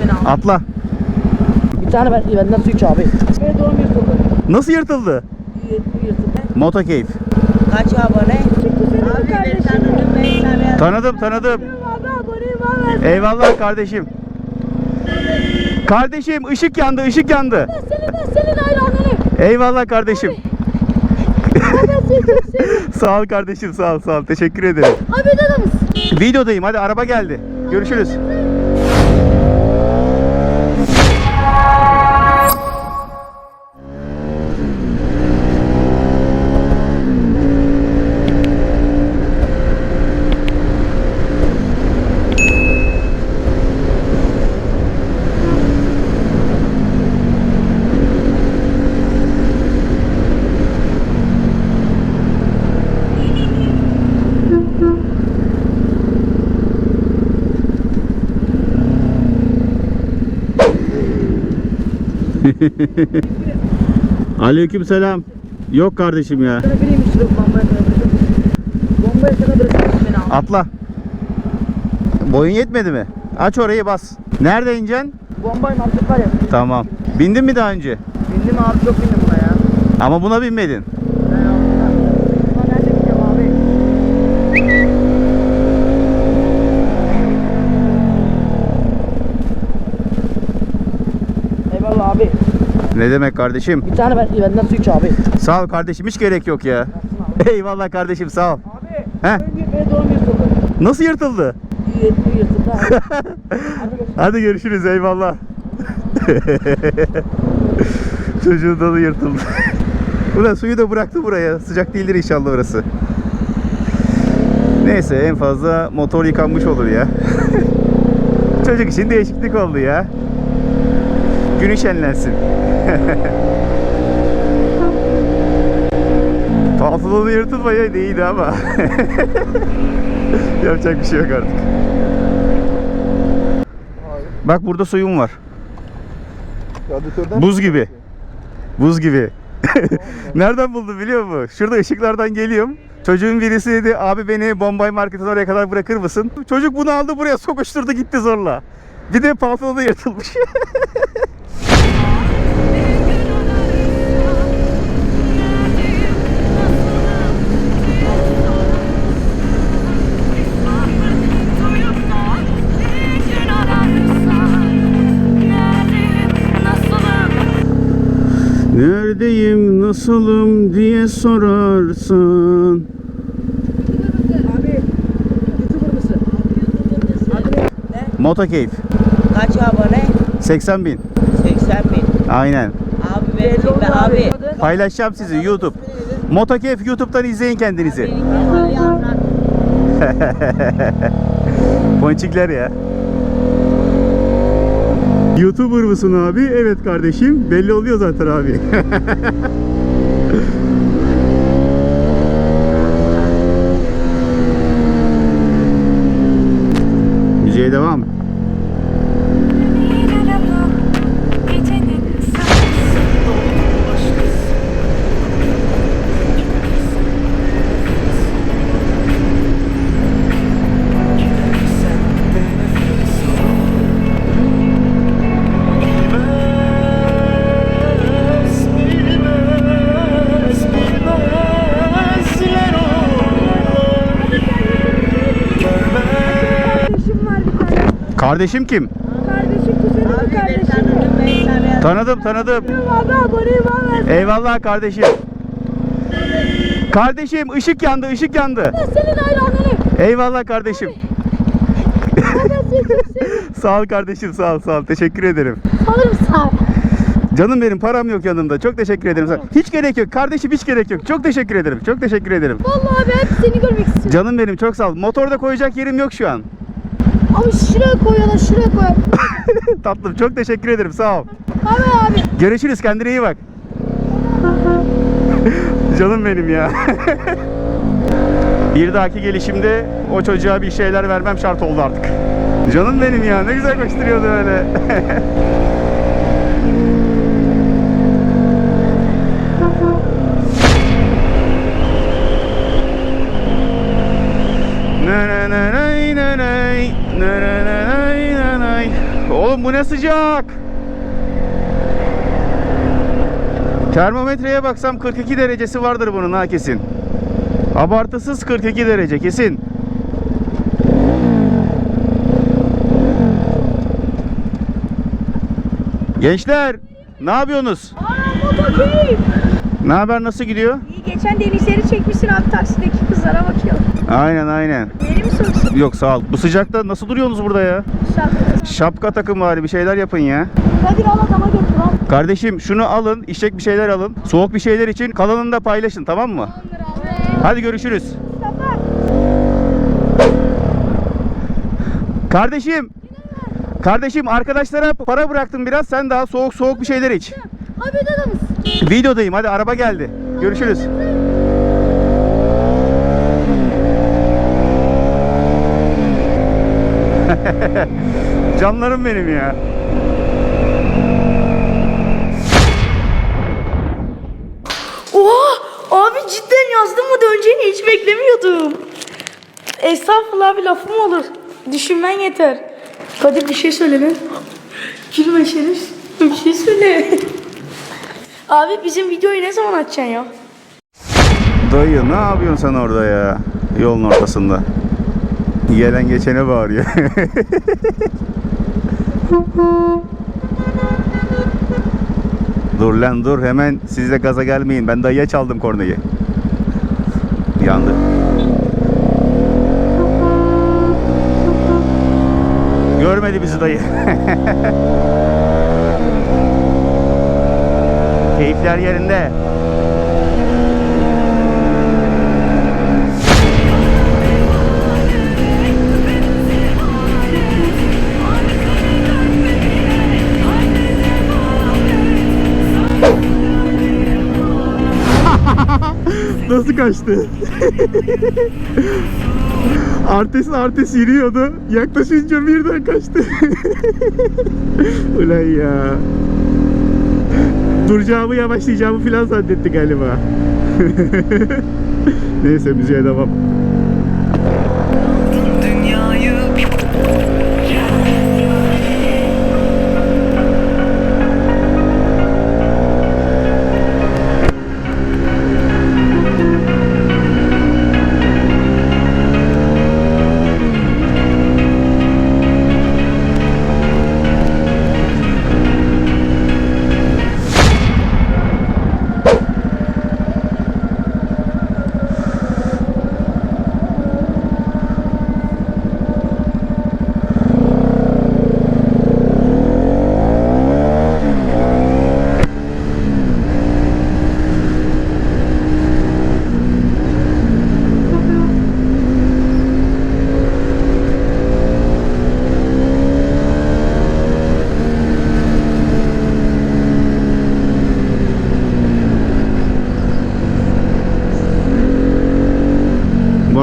Beni abi. Atla. Bir tane ben, benden su iç abi. Ve doğum yırtıldı. Nasıl yırtıldı? Yırtıldı. Moto keyif. Kaç abone? Abi ben tanıdım ben. Tanıdım tanıdım. Abi aboneyim abi. Eyvallah kardeşim. Kardeşim ışık yandı ışık yandı. Senin de senin hayranlarım. Eyvallah kardeşim. Ben sağ ol kardeşim sağ ol sağ ol. Teşekkür ederim. Abi de mısın? Videodayım hadi araba geldi. Görüşürüz. Aleyküm selam. Yok kardeşim ya. Atla. Boyun yetmedi mi? Aç orayı bas. Nerede ineceksin? Var ya. Tamam. Bindin mi daha önce? Bindim abi çok bindim buna ya. Ama buna binmedin. Ben altına. Buna nerede bineceğim abi? Eyvallah abi. Ne demek kardeşim? Bir tane ben, benden su iç abi. Sağ ol kardeşim hiç gerek yok ya. Eyvallah kardeşim sağ ol. Abi. He? Önce doğum yırtıldı. Nasıl yırtıldı? Yırtıldı yırtıldı abi. Hadi görüşürüz. Hadi görüşürüz eyvallah. Çocuğun dalı yırtıldı. Ulan suyu da bıraktı buraya. Sıcak değildir inşallah orası. Neyse en fazla motor yıkanmış olur ya. Çocuk için değişiklik oldu ya. Günü şenlensin. Pantolonu yırtılmayaydı iyiydi ama. Yapacak bir şey yok artık. Bak burada suyum var. Radyatörden Buz gibi. Buz gibi. Nereden buldun biliyor musun? Şurada ışıklardan geliyorum. Çocuğun birisi dedi abi beni Bombay Market'in oraya kadar bırakır mısın? Çocuk bunu aldı buraya sokuşturdu gitti zorla. Bir de pantolonu yırtılmış. Nasılım diye sorarsan. Abi. Youtuber mısın? Adı ne? Moto keyif. Kaç abone? 80 bin. 80 bin. Aynen. Abi ben Belli oldu abi. abi. Paylaşacağım sizi YouTube. Moto keyif YouTube'dan izleyin kendinizi. Ponçikler ya. YouTuber mısın abi? Evet kardeşim. Belli oluyor zaten abi. Yeah. Kardeşim kim? Kardeşim kuzenim Abi ben kardeşim. tanıyorum. Tanıdım tanıdım. Abi aboneyim abi. Eyvallah kardeşim. Kardeşim ışık yandı ışık yandı. Ben senin hayranlarım. Eyvallah kardeşim. Sağ ol kardeşim sağ ol sağ ol. Teşekkür ederim. Alır mısın abi? Canım benim param yok yanımda. Çok teşekkür ederim. sana. Hiç gerek yok. Kardeşim hiç gerek yok. Çok teşekkür ederim. Çok teşekkür ederim. Vallahi abi hep seni görmek istiyorum. Canım benim çok sağ ol. Motorda koyacak yerim yok şu an. Abi şuraya koy ya da şuraya koy. Tatlım çok teşekkür ederim sağ ol. Abi abi. Görüşürüz kendine iyi bak. Canım benim ya. bir dahaki gelişimde o çocuğa bir şeyler vermem şart oldu artık. Canım benim ya ne güzel koşturuyordu öyle. ne ne ne ne Oğlum bu ne sıcak? Termometreye baksam 42 derecesi vardır bunun ha kesin. Abartısız 42 derece kesin. Gençler ne yapıyorsunuz? Aa motokeyif. Ne haber nasıl gidiyor? İyi geçen denizleri çekmişsin abi taksideki kızlara bakıyor. Aynen aynen. Beni mi soksun? Yok sağ ol. Bu sıcakta nasıl duruyorsunuz burada ya? Şapka. Şapka takın bari bir şeyler yapın ya. Kadir al adama götür al. Kardeşim şunu alın, içecek bir şeyler alın. Soğuk bir şeyler için kalanını da paylaşın tamam mı? Hadi görüşürüz. Mustafa. Kardeşim. Kardeşim arkadaşlara para bıraktım biraz. Sen daha soğuk soğuk bir şeyler iç. Abi? Videodayım. Hadi araba geldi. Görüşürüz. Canlarım benim ya. Oha! Abi cidden yazdım mı döneceğini hiç beklemiyordum. Estağfurullah abi lafım olur. Düşünmen yeter. Kadir bir şey söyle lan. Gülme Şerif. Bir şey söyle. abi bizim videoyu ne zaman açacaksın ya? Dayı ne yapıyorsun sen orada ya? Yolun ortasında. Gelen geçene bağırıyor. dur lan dur hemen siz de gaza gelmeyin. Ben dayıya çaldım kornayı. Yandı. Görmedi bizi dayı. Keyifler yerinde. Nasıl kaçtı? Artes artes yürüyordu. Yaklaşınca birden kaçtı. Ulan ya. Duracağımı yavaşlayacağımı filan zannetti galiba. Neyse müziğe devam.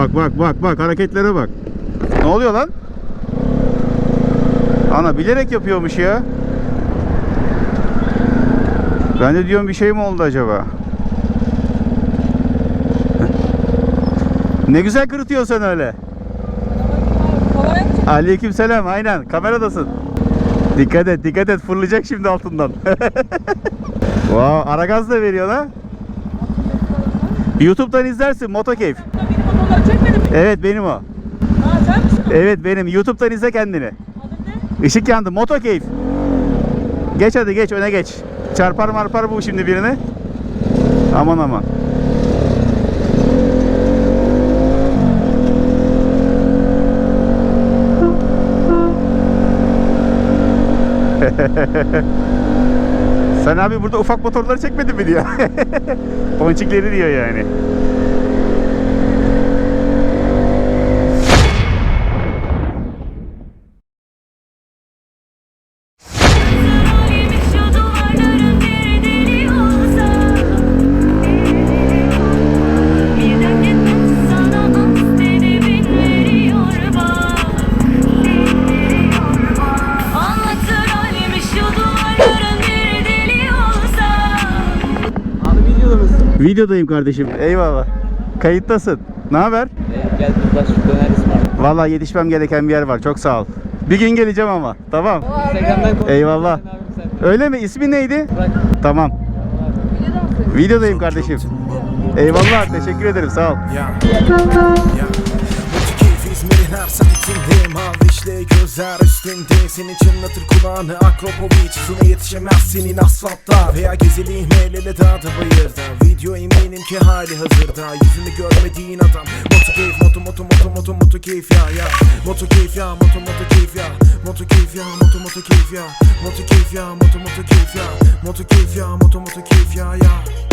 Bak bak bak bak hareketlere bak. Ne oluyor lan? Ana bilerek yapıyormuş ya. Ben de diyorum bir şey mi oldu acaba? ne güzel kırıtıyorsun sen öyle. Aleyküm selam aynen kameradasın. Dikkat et dikkat et fırlayacak şimdi altından. wow, ara gaz da veriyor la. YouTube'dan izlersin Motokeyf. Benim? Evet benim o. Ha sen misin? Evet benim. YouTube'dan izle kendini. Işık yandı. Motokeyf. Geç hadi geç öne geç. Çarpar marpar bu şimdi birine. Aman aman. Sen abi burada ufak motorları çekmedin mi diyor. Ponçikleri diyor yani. Videodayım kardeşim. Eyvallah. Kayıttasın. Ne haber? Gel burada şu döner ısmarla. Vallahi yetişmem gereken bir yer var. Çok sağ ol. Bir gün geleceğim ama. Tamam. Eyvallah. Öyle mi? İsmin neydi? Tamam. Videodayım kardeşim. Eyvallah. Teşekkür ederim. Sağ ol. Keyif İzmir'in her semtinde Mavi işle gözler üstünde. Seni çınlatır kulağını Akropovic Hızına yetişemez senin asfaltta Veya gezeli meylele dağda bayırda. Video eminim ki hali hazırda. Yüzünü görmediğin adam. Moto keyif moto moto moto moto moto keyif ya ya. Moto keyif ya moto moto keyif ya. Moto keyif ya moto moto keyif ya. Moto keyif ya moto moto keyif ya. Moto keyif ya moto moto keyif ya ya